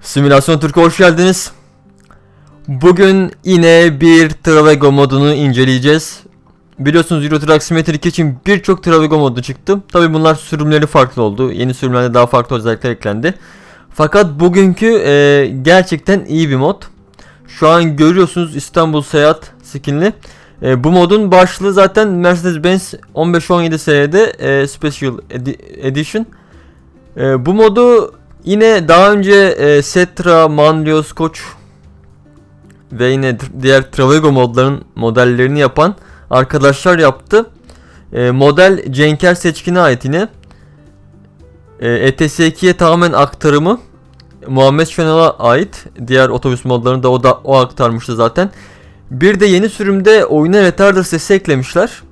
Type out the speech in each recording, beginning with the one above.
Simülasyon Türk'e hoş geldiniz. Bugün yine bir Travego modunu inceleyeceğiz. Biliyorsunuz Euro Truck Simulator 2 için birçok Travego modu çıktı. Tabi bunlar sürümleri farklı oldu. Yeni sürümlerde daha farklı özellikler eklendi. Fakat bugünkü e, gerçekten iyi bir mod. Şu an görüyorsunuz İstanbul Seyahat skinli. E, bu modun başlığı zaten Mercedes-Benz 1517 seride e, Special Edi- Edition. E, bu modu yine daha önce e, Setra, Manlius, Koç ve yine diğer Travego modların modellerini yapan arkadaşlar yaptı. E, model Cenker Seçkin'e ait yine. E, ETS2'ye tamamen aktarımı Muhammed Şenol'a ait. Diğer otobüs modlarını da o da o aktarmıştı zaten. Bir de yeni sürümde oyuna retarder sesi eklemişler.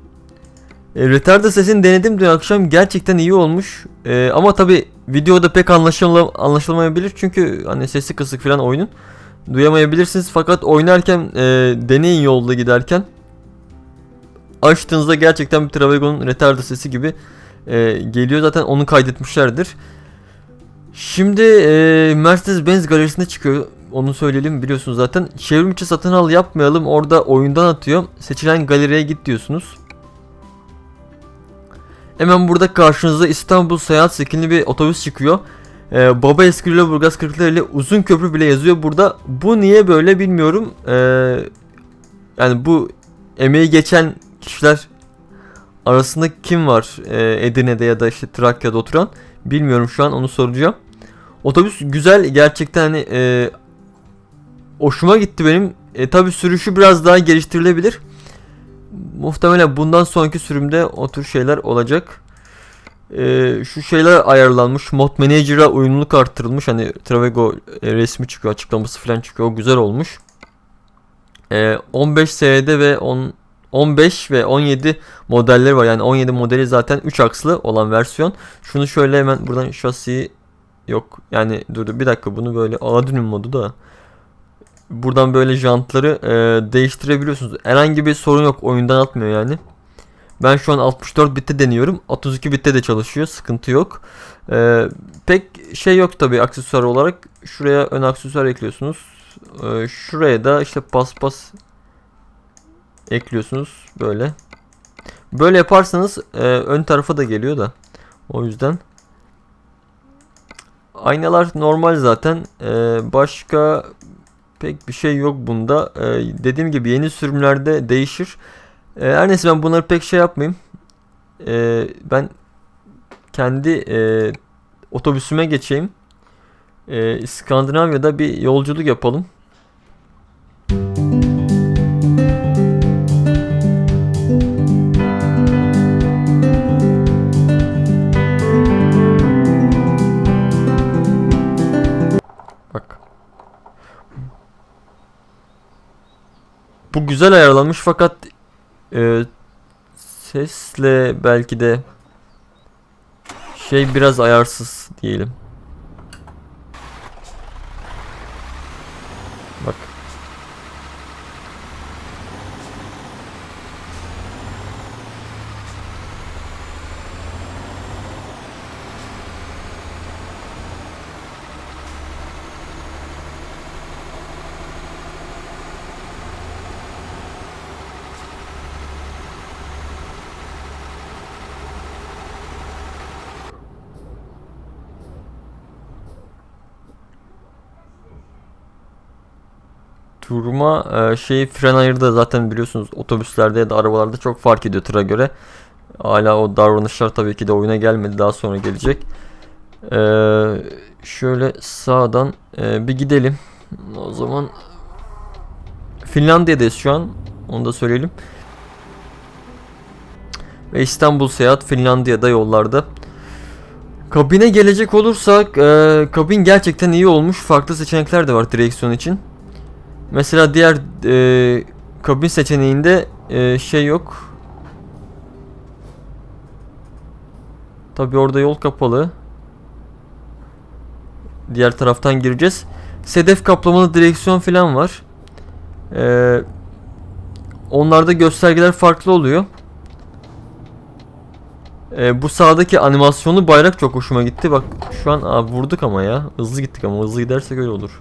E, retarder sesini denedim dün akşam gerçekten iyi olmuş. E, ama tabi videoda pek anlaşıla, anlaşılmayabilir çünkü hani sesi kısık falan oyunun. Duyamayabilirsiniz fakat oynarken e, deneyin yolda giderken açtığınızda gerçekten bir Travego'nun retarder sesi gibi e, geliyor zaten onu kaydetmişlerdir. Şimdi e, Mercedes-Benz galerisine çıkıyor. Onu söyleyelim biliyorsunuz zaten. Çevrim satın al yapmayalım. Orada oyundan atıyor. Seçilen galeriye git diyorsunuz. Hemen burada karşınıza İstanbul Seyahat skinli bir otobüs çıkıyor. Ee, Baba Eskişehir Burgaz Kırklareli uzun köprü bile yazıyor burada. Bu niye böyle bilmiyorum. Ee, yani bu emeği geçen kişiler arasında kim var ee, Edirne'de ya da işte Trakya'da oturan bilmiyorum şu an onu soracağım. Otobüs güzel gerçekten hani e, hoşuma gitti benim. E, tabi sürüşü biraz daha geliştirilebilir. Muhtemelen bundan sonraki sürümde o tür şeyler olacak. E, şu şeyler ayarlanmış. Mod Manager'a uyumluluk arttırılmış. Hani Travego e, resmi çıkıyor, açıklaması falan çıkıyor. O güzel olmuş. E, 15 SE'de ve 10 15 ve 17 modelleri var. Yani 17 modeli zaten 3 akslı olan versiyon. Şunu şöyle hemen buradan şasiyi yok. Yani dur bir dakika bunu böyle Aladin'in modu da. Buradan böyle jantları e, değiştirebiliyorsunuz. Herhangi bir sorun yok. Oyundan atmıyor yani. Ben şu an 64 bitte deniyorum. 32 bitte de çalışıyor. Sıkıntı yok. E, pek şey yok tabi aksesuar olarak. Şuraya ön aksesuar ekliyorsunuz. E, şuraya da işte paspas ekliyorsunuz böyle. Böyle yaparsanız e, ön tarafa da geliyor da. O yüzden. Aynalar normal zaten. E, başka pek bir şey yok bunda. E, dediğim gibi yeni sürümlerde değişir. E, her neyse ben bunları pek şey yapmayayım. E, ben kendi e, otobüsüme geçeyim. E, İskandinavya'da bir yolculuk yapalım. Bu güzel ayarlanmış fakat e, sesle belki de şey biraz ayarsız diyelim. Durma e, şey fren ayırdı zaten biliyorsunuz otobüslerde ya da arabalarda çok fark ediyor tıra göre. Hala o davranışlar tabii ki de oyuna gelmedi daha sonra gelecek. E, şöyle sağdan e, bir gidelim. O zaman Finlandiya'dayız şu an. Onu da söyleyelim. Ve İstanbul seyahat Finlandiya'da yollarda. Kabine gelecek olursak e, kabin gerçekten iyi olmuş. Farklı seçenekler de var direksiyon için. Mesela diğer e, kabin seçeneğinde e, şey yok. Tabi orada yol kapalı. Diğer taraftan gireceğiz. Sedef kaplamalı direksiyon falan var. Ee, onlarda göstergeler farklı oluyor. E, bu sağdaki animasyonlu bayrak çok hoşuma gitti. Bak şu an aa, vurduk ama ya. Hızlı gittik ama hızlı gidersek öyle olur.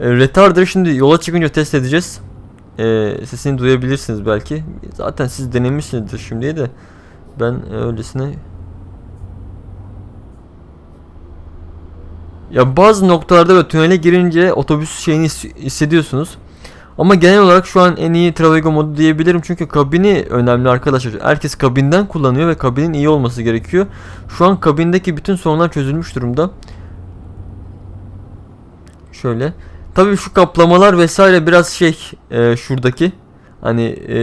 E, retarder'ı şimdi yola çıkınca test edeceğiz. E, sesini duyabilirsiniz belki. Zaten siz denemişsinizdir şimdiye de. Ben öylesine Ya bazı noktalarda böyle tünele girince otobüs şeyini his- hissediyorsunuz. Ama genel olarak şu an en iyi Travego modu diyebilirim çünkü kabini önemli arkadaşlar. Herkes kabinden kullanıyor ve kabinin iyi olması gerekiyor. Şu an kabindeki bütün sorunlar çözülmüş durumda. Şöyle. Tabii şu kaplamalar vesaire biraz şey e, şuradaki hani e,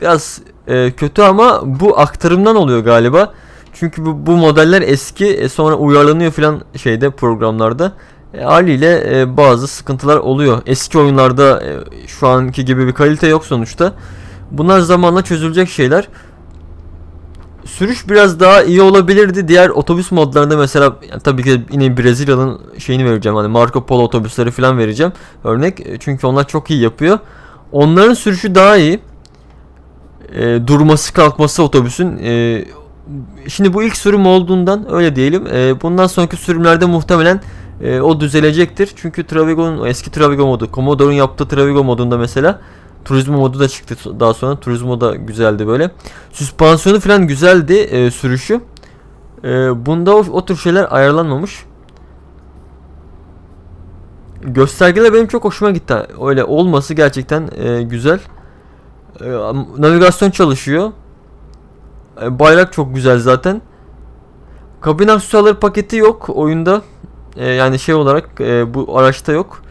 biraz e, kötü ama bu aktarımdan oluyor galiba. Çünkü bu, bu modeller eski e, sonra uyarlanıyor filan şeyde programlarda. E, haliyle e, bazı sıkıntılar oluyor. Eski oyunlarda e, şu anki gibi bir kalite yok sonuçta. Bunlar zamanla çözülecek şeyler. Sürüş biraz daha iyi olabilirdi. Diğer otobüs modlarında mesela yani tabii ki yine Brezilya'nın şeyini vereceğim. Hani Marco Polo otobüsleri falan vereceğim. Örnek. E, Çünkü onlar çok iyi yapıyor. Onların sürüşü daha iyi. E, durması kalkması otobüsün e, Şimdi bu ilk sürüm olduğundan öyle diyelim. E, bundan sonraki sürümlerde muhtemelen e, o düzelecektir. Çünkü Travigo'nun eski Travigo modu, Commodore'un yaptığı Travigo modunda mesela Turizmo modu da çıktı daha sonra. Turizmo da güzeldi böyle. Süspansiyonu falan güzeldi e, sürüşü. E, bunda o, o tür şeyler ayarlanmamış. Göstergeler benim çok hoşuma gitti. Öyle olması gerçekten e, güzel. E, navigasyon çalışıyor. E, Bayrak çok güzel zaten. Kabin aksesuarları paketi yok oyunda. E, yani şey olarak e, bu araçta yok.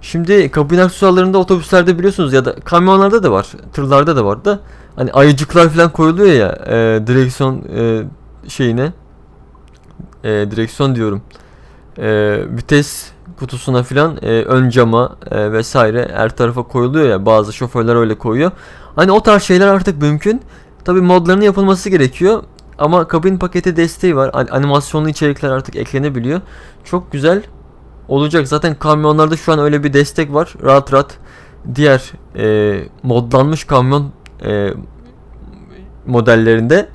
Şimdi kabin aksesuarlarında otobüslerde biliyorsunuz ya da kamyonlarda da var. Tırlarda da var da. Hani ayıcıklar falan koyuluyor ya e, direksiyon e, şeyine. E, direksiyon diyorum. E, vites kutusuna filan e, ön cama e, vesaire her tarafa koyuluyor ya bazı şoförler öyle koyuyor. Hani o tarz şeyler artık mümkün. Tabi modlarının yapılması gerekiyor. Ama kabin paketi desteği var. An- Animasyonlu içerikler artık eklenebiliyor. Çok güzel olacak. Zaten kamyonlarda şu an öyle bir destek var. Rahat rahat diğer e, modlanmış kamyon e, modellerinde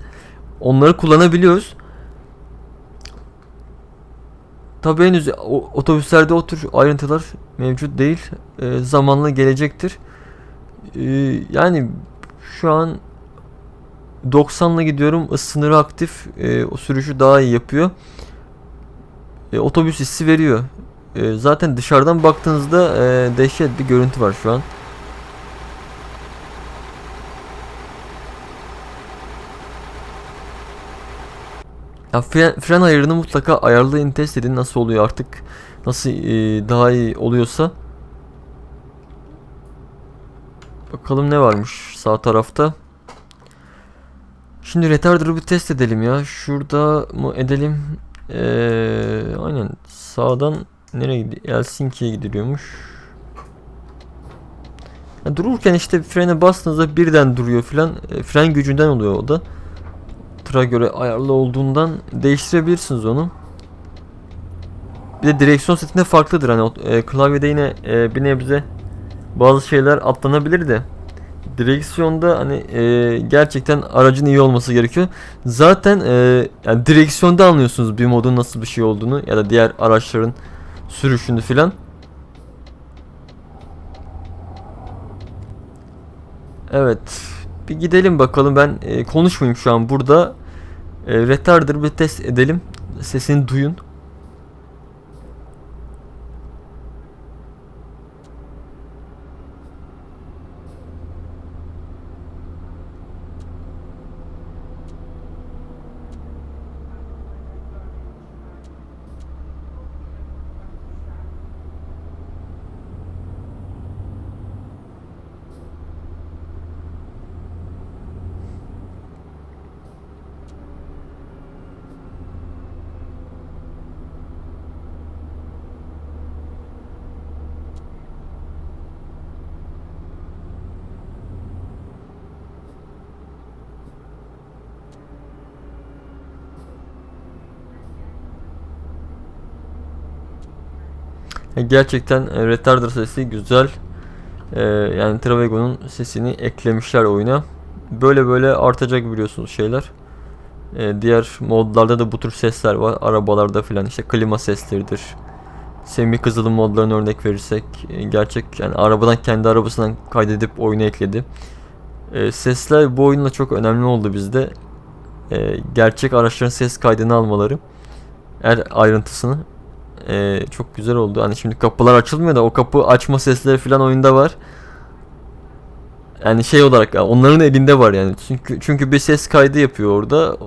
onları kullanabiliyoruz. Tabi henüz otobüslerde o tür ayrıntılar mevcut değil. E, zamanla gelecektir. E, yani şu an 90'la gidiyorum. Is aktif. E, o sürüşü daha iyi yapıyor. E, otobüs hissi veriyor. E, zaten dışarıdan baktığınızda e, dehşet bir görüntü var şu an. Ya fren, fren ayarını mutlaka ayarlayın test edin nasıl oluyor artık nasıl e, daha iyi oluyorsa. Bakalım ne varmış sağ tarafta. Şimdi retarder'ı bir test edelim ya. Şurada mı edelim? Ee, aynen sağdan nereye gidiyor? Helsinki'ye gidiliyormuş. Ya dururken işte frene bastığınızda birden duruyor filan. E, fren gücünden oluyor o da. Tıra göre ayarlı olduğundan değiştirebilirsiniz onu. Bir de direksiyon setinde farklıdır hani e, klavyede yine e, bir nebze bazı şeyler atlanabilir de direksiyonda hani e, gerçekten aracın iyi olması gerekiyor. Zaten e, yani direksiyonda anlıyorsunuz bir modun nasıl bir şey olduğunu ya da diğer araçların sürüşünü filan. Evet. Bir gidelim bakalım ben e, konuşmayayım şu an burada. E, retarder bir test edelim. Sesini duyun. Gerçekten e, retarder sesi güzel. E, yani Travego'nun sesini eklemişler oyuna. Böyle böyle artacak biliyorsunuz şeyler. E, diğer modlarda da bu tür sesler var. Arabalarda filan işte klima sesleridir. Semih Kızıl'ın modlarına örnek verirsek e, gerçek yani arabadan kendi arabasından kaydedip oyuna ekledi. E, sesler bu oyunla çok önemli oldu bizde. E, gerçek araçların ses kaydını almaları her ayrıntısını e, çok güzel oldu. Hani şimdi kapılar açılmıyor da o kapı açma sesleri falan oyunda var. Yani şey olarak onların elinde var yani. Çünkü çünkü bir ses kaydı yapıyor orada.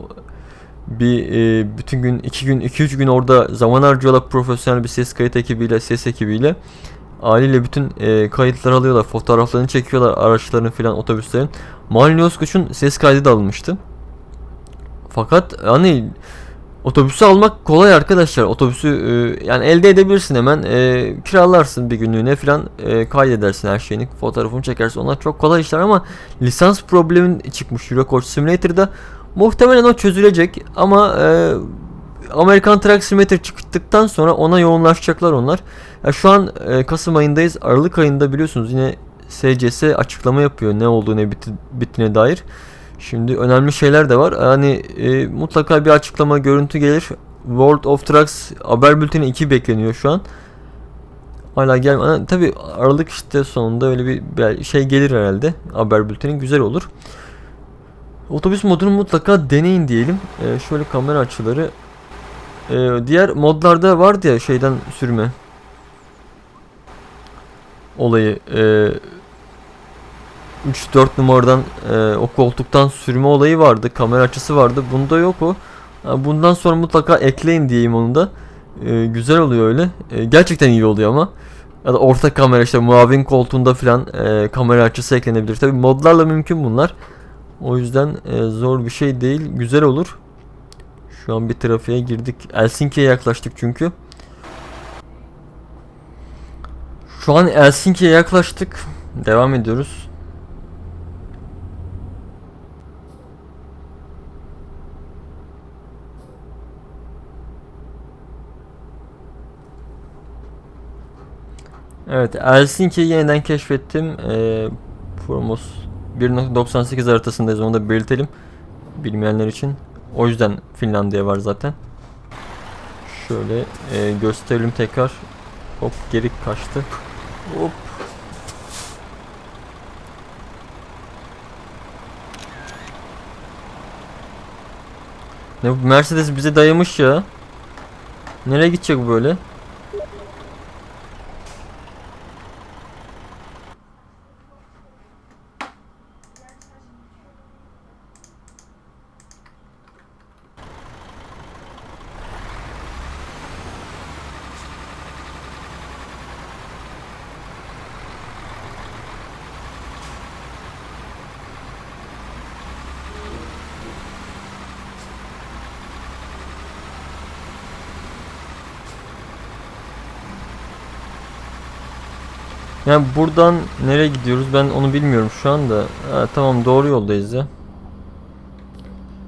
Bir e, bütün gün iki gün iki üç gün orada zaman harcıyorlar profesyonel bir ses kayıt ekibiyle ses ekibiyle. Haliyle bütün e, kayıtları alıyorlar, fotoğraflarını çekiyorlar araçların filan otobüslerin. Mahalli ses kaydı da alınmıştı. Fakat hani otobüsü almak kolay arkadaşlar. Otobüsü e, yani elde edebilirsin hemen. E, kiralarsın bir günlüğüne filan e, kaydedersin her şeyini. Fotoğrafını çekersin. Onlar çok kolay işler ama lisans problemin çıkmış Euro Coach Simulator'da. Muhtemelen o çözülecek ama e, Amerikan Truck Simulator çıktıktan sonra ona yoğunlaşacaklar onlar. Ya şu an e, Kasım ayındayız. Aralık ayında biliyorsunuz yine SCS açıklama yapıyor ne olduğu ne bitti, bittiğine dair. Şimdi önemli şeyler de var. Yani e, mutlaka bir açıklama görüntü gelir. World of Trucks haber bülteni 2 bekleniyor şu an. Hala gelmedi. Tabi Aralık işte sonunda öyle bir, şey gelir herhalde. Haber bülteni güzel olur. Otobüs modunu mutlaka deneyin diyelim. E, şöyle kamera açıları. E, diğer modlarda vardı ya şeyden sürme. Olayı. E, 3-4 numaradan e, o koltuktan sürme olayı vardı. Kamera açısı vardı. Bunda yok o. Bundan sonra mutlaka ekleyin diyeyim onu da. E, güzel oluyor öyle. E, gerçekten iyi oluyor ama. Ya da orta kamera işte muavin koltuğunda falan e, kamera açısı eklenebilir. Tabi modlarla mümkün bunlar. O yüzden e, zor bir şey değil. Güzel olur. Şu an bir trafiğe girdik. Helsinki'ye yaklaştık çünkü. Şu an Helsinki'ye yaklaştık. Devam ediyoruz. Evet, Helsinki'yi yeniden keşfettim. Ee, Promos 1.98 haritasındayız onu da belirtelim. Bilmeyenler için. O yüzden Finlandiya var zaten. Şöyle e, gösterelim tekrar. Hop geri kaçtı. Hop. Ne bu Mercedes bize dayamış ya. Nereye gidecek böyle? Yani buradan nereye gidiyoruz ben onu bilmiyorum şu anda. Ha, tamam doğru yoldayız ya.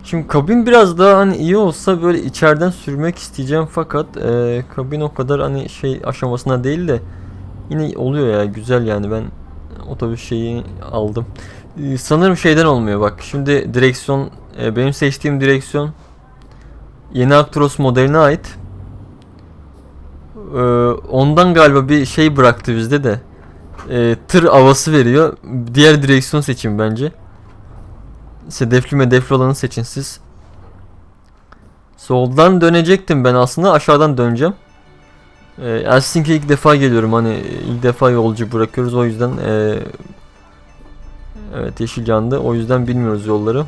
Şimdi kabin biraz daha hani iyi olsa böyle içeriden sürmek isteyeceğim fakat e, kabin o kadar hani şey aşamasına değil de yine oluyor ya güzel yani ben otobüs şeyi aldım. E, sanırım şeyden olmuyor bak şimdi direksiyon e, benim seçtiğim direksiyon yeni Actros modeline ait. E, ondan galiba bir şey bıraktı bizde de e, tır havası veriyor. Diğer direksiyon seçin bence. Sedefli medefli olanı seçin siz. Soldan dönecektim ben aslında aşağıdan döneceğim. E, Helsinki'ye ilk defa geliyorum hani ilk defa yolcu bırakıyoruz o yüzden e, Evet yeşil yandı o yüzden bilmiyoruz yolları.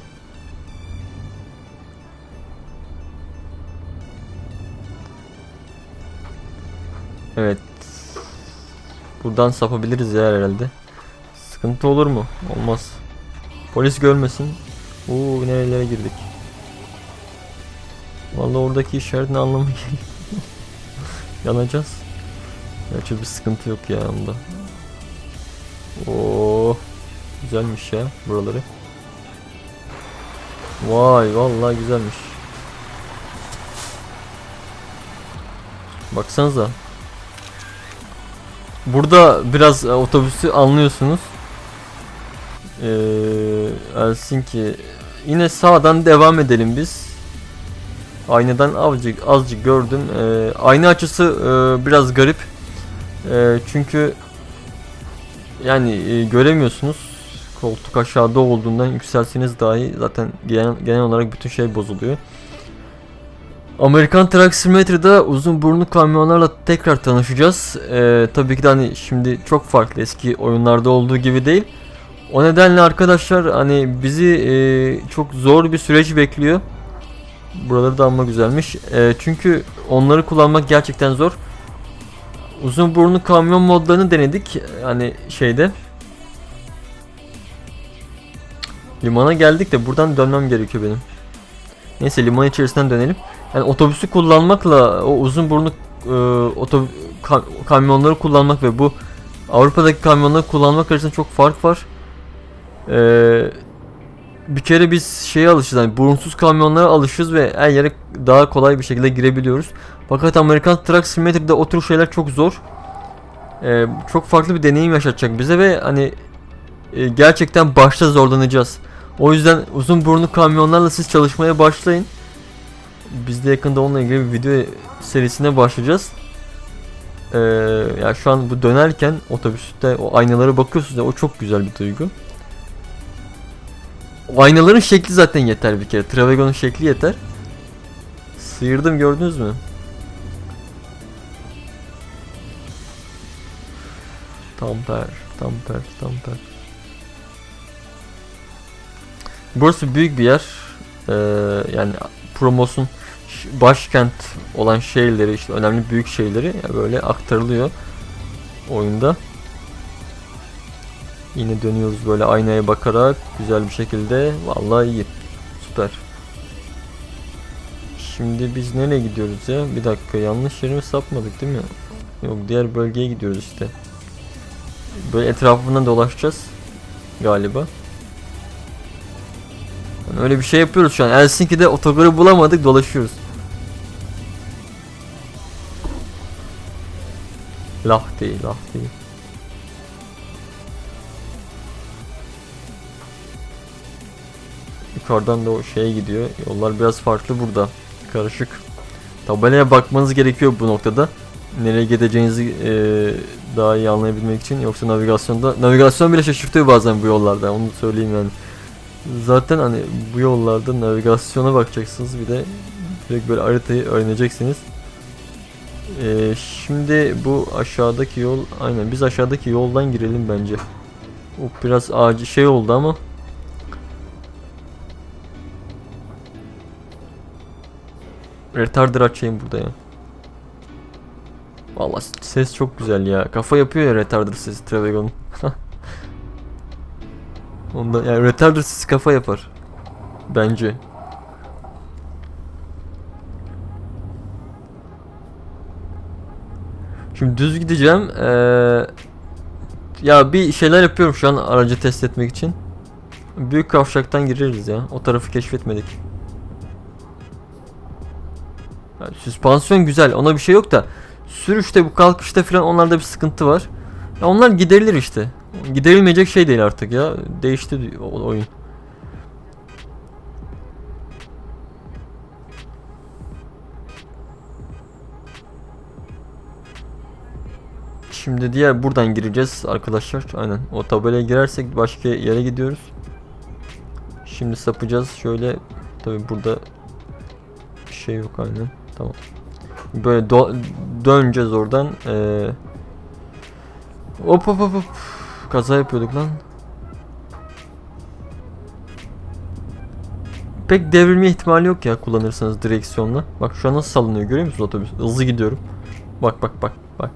Evet Buradan sapabiliriz ya herhalde. Sıkıntı olur mu? Olmaz. Polis görmesin. Oo nerelere girdik. Vallahi oradaki işaretin anlamı geliyor. Yanacağız. Gerçi bir sıkıntı yok ya onda. Oo güzelmiş ya buraları. Vay vallahi güzelmiş. Baksanıza Burada biraz e, otobüsü anlıyorsunuz. Ee, Helsinki. Yine sağdan devam edelim biz. Aynadan azıcık azıcık gördüm. Ee, ayna açısı e, biraz garip. E, çünkü yani e, göremiyorsunuz. Koltuk aşağıda olduğundan yükselseniz dahi zaten genel, genel olarak bütün şey bozuluyor. Amerikan Truck Simulator'da uzun burunlu kamyonlarla tekrar tanışacağız. Ee, tabii ki de hani şimdi çok farklı eski oyunlarda olduğu gibi değil. O nedenle arkadaşlar hani bizi e, çok zor bir süreç bekliyor. Buraları da amma güzelmiş. E, çünkü onları kullanmak gerçekten zor. Uzun burunlu kamyon modlarını denedik. Hani şeyde. Limana geldik de buradan dönmem gerekiyor benim. Neyse liman içerisinden dönelim. Yani otobüsü kullanmakla o uzun burunlu e, otob ka- kamyonları kullanmak ve bu Avrupa'daki kamyonları kullanmak arasında çok fark var. Ee, bir kere biz şeye alışız yani burunsuz kamyonlara alışız ve her yere daha kolay bir şekilde girebiliyoruz. Fakat Amerikan Truck Simulator'da o tür şeyler çok zor. Ee, çok farklı bir deneyim yaşatacak bize ve hani e, gerçekten başta zorlanacağız. O yüzden uzun burunlu kamyonlarla siz çalışmaya başlayın. Biz de yakında onunla ilgili bir video serisine başlayacağız. Ee, ya şu an bu dönerken otobüste o aynalara bakıyorsunuz ya o çok güzel bir duygu. O aynaların şekli zaten yeter bir kere. Travego'nun şekli yeter. Sıyırdım gördünüz mü? Tamper, tamper, tamper. Burası büyük bir yer. Ee, yani Promos'un başkent olan şehirleri işte önemli büyük ya böyle aktarılıyor oyunda. Yine dönüyoruz böyle aynaya bakarak güzel bir şekilde. Vallahi iyi. Süper. Şimdi biz nereye gidiyoruz ya? Bir dakika yanlış yere mi sapmadık değil mi? Yok diğer bölgeye gidiyoruz işte. Böyle etrafından dolaşacağız galiba. Yani öyle bir şey yapıyoruz şu an. Helsinki'de otogarı bulamadık dolaşıyoruz. Lah değil, lah değil. Yukarıdan da o şeye gidiyor. Yollar biraz farklı burada. Karışık. Tabelaya bakmanız gerekiyor bu noktada. Nereye gideceğinizi eee, daha iyi anlayabilmek için. Yoksa navigasyonda navigasyon bile şaşırtıyor bazen bu yollarda. Onu söyleyeyim yani. Zaten hani bu yollarda navigasyona bakacaksınız bir de direkt böyle haritayı öğreneceksiniz. Eee, şimdi bu aşağıdaki yol aynen biz aşağıdaki yoldan girelim bence. O biraz acil şey oldu ama Retarder açayım burada ya. Vallahi ses çok güzel ya. Kafa yapıyor ya retarder sesi Travegon. Onda yani retarder sesi kafa yapar. Bence. Şimdi düz gideceğim. Ee, ya bir şeyler yapıyorum şu an aracı test etmek için. Büyük kavşaktan gireriz ya. O tarafı keşfetmedik. Yani süspansiyon güzel ona bir şey yok da sürüşte bu kalkışta falan onlarda bir sıkıntı var. Ya onlar giderilir işte. Giderilmeyecek şey değil artık ya. Değişti oyun. Şimdi diğer buradan gireceğiz arkadaşlar. Aynen. O tabelaya girersek başka yere gidiyoruz. Şimdi sapacağız. Şöyle tabi burada bir şey yok aynen. Tamam. Böyle döneceğiz oradan. Ee... Hop hop hop hop. Kaza yapıyorduk lan. Pek devrilme ihtimali yok ya kullanırsanız direksiyonla. Bak şu an nasıl sallanıyor görüyor musunuz otobüs? Hızlı gidiyorum. Bak bak bak bak.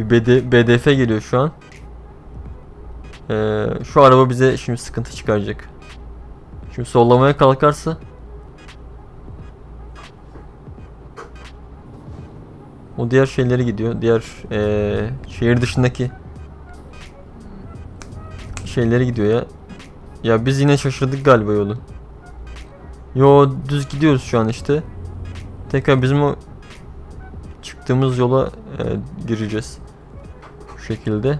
Bir BD, BDF geliyor şu an. Ee, şu araba bize şimdi sıkıntı çıkaracak. Şimdi sollamaya kalkarsa O diğer şeyleri gidiyor. Diğer eee, şehir dışındaki şeyleri gidiyor ya. Ya biz yine şaşırdık galiba yolu. Yo düz gidiyoruz şu an işte. Tekrar bizim o çıktığımız yola eee, gireceğiz şekilde.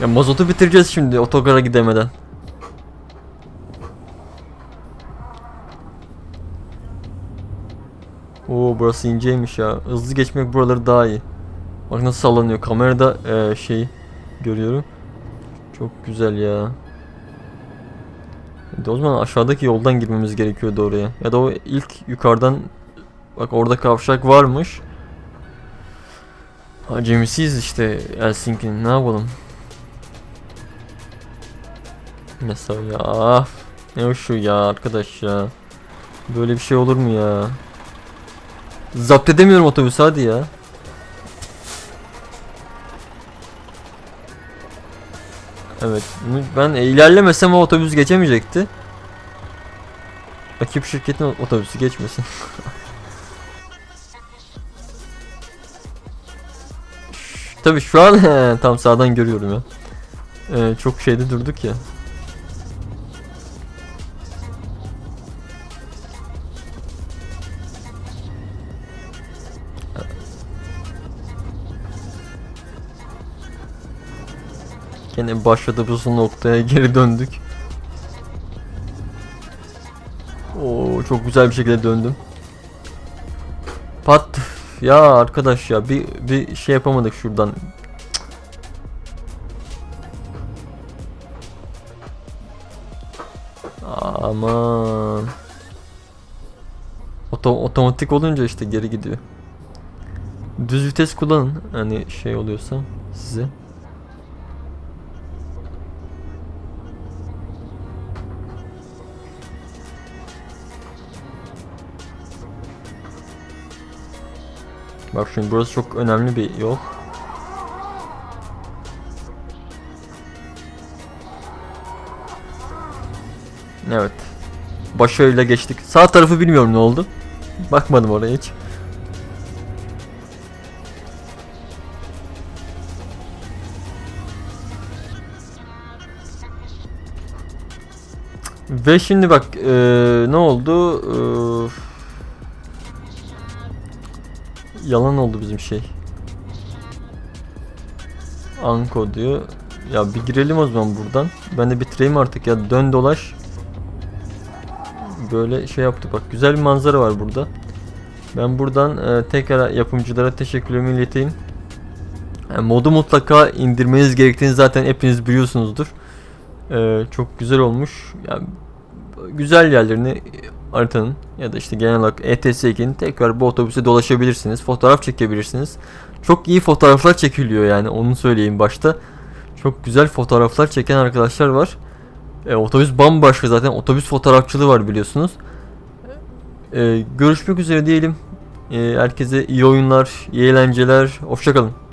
Ya mazotu bitireceğiz şimdi otogara gidemeden. Oo burası inceymiş ya. Hızlı geçmek buraları daha iyi. Bak nasıl sallanıyor. Kamerada e, şey görüyorum. Çok güzel ya. O zaman aşağıdaki yoldan girmemiz gerekiyordu oraya. Ya da o ilk yukarıdan bak orada kavşak varmış. Acemisiyiz işte Helsinki'nin ne yapalım. Mesela ya ah, ne şu ya arkadaş ya. Böyle bir şey olur mu ya? Zapt edemiyorum otobüsü hadi ya. Evet. Ben ilerlemesem o otobüs geçemeyecekti. Rakip şirketin otobüsü geçmesin. Tabii şu an tam sağdan görüyorum ya. Ee, çok şeyde durduk ya. Gene başladığımız noktaya geri döndük. Oo çok güzel bir şekilde döndüm. Pat ya arkadaş ya bir bir şey yapamadık şuradan. Aman. Oto, otomatik olunca işte geri gidiyor. Düz vites kullanın hani şey oluyorsa size. Bak şimdi burası çok önemli bir yol. Evet. Başarıyla geçtik. Sağ tarafı bilmiyorum ne oldu. Bakmadım oraya hiç. Ve şimdi bak eee, ne oldu? Eee, yalan oldu bizim şey. Anko diyor. Ya bir girelim o zaman buradan. Ben de bitireyim artık ya. Dön dolaş. Böyle şey yaptık bak. Güzel bir manzara var burada. Ben buradan e, tekrar yapımcılara teşekkürlerimi ileteyim. E, modu mutlaka indirmeniz gerektiğini zaten hepiniz biliyorsunuzdur. E, çok güzel olmuş. Yani güzel yerlerini haritanın ya da işte genel olarak E ETS2'nin tekrar bu otobüse dolaşabilirsiniz. Fotoğraf çekebilirsiniz. Çok iyi fotoğraflar çekiliyor yani onu söyleyeyim başta. Çok güzel fotoğraflar çeken arkadaşlar var. E, otobüs bambaşka zaten otobüs fotoğrafçılığı var biliyorsunuz. E, görüşmek üzere diyelim. E, herkese iyi oyunlar, iyi eğlenceler. Hoşçakalın.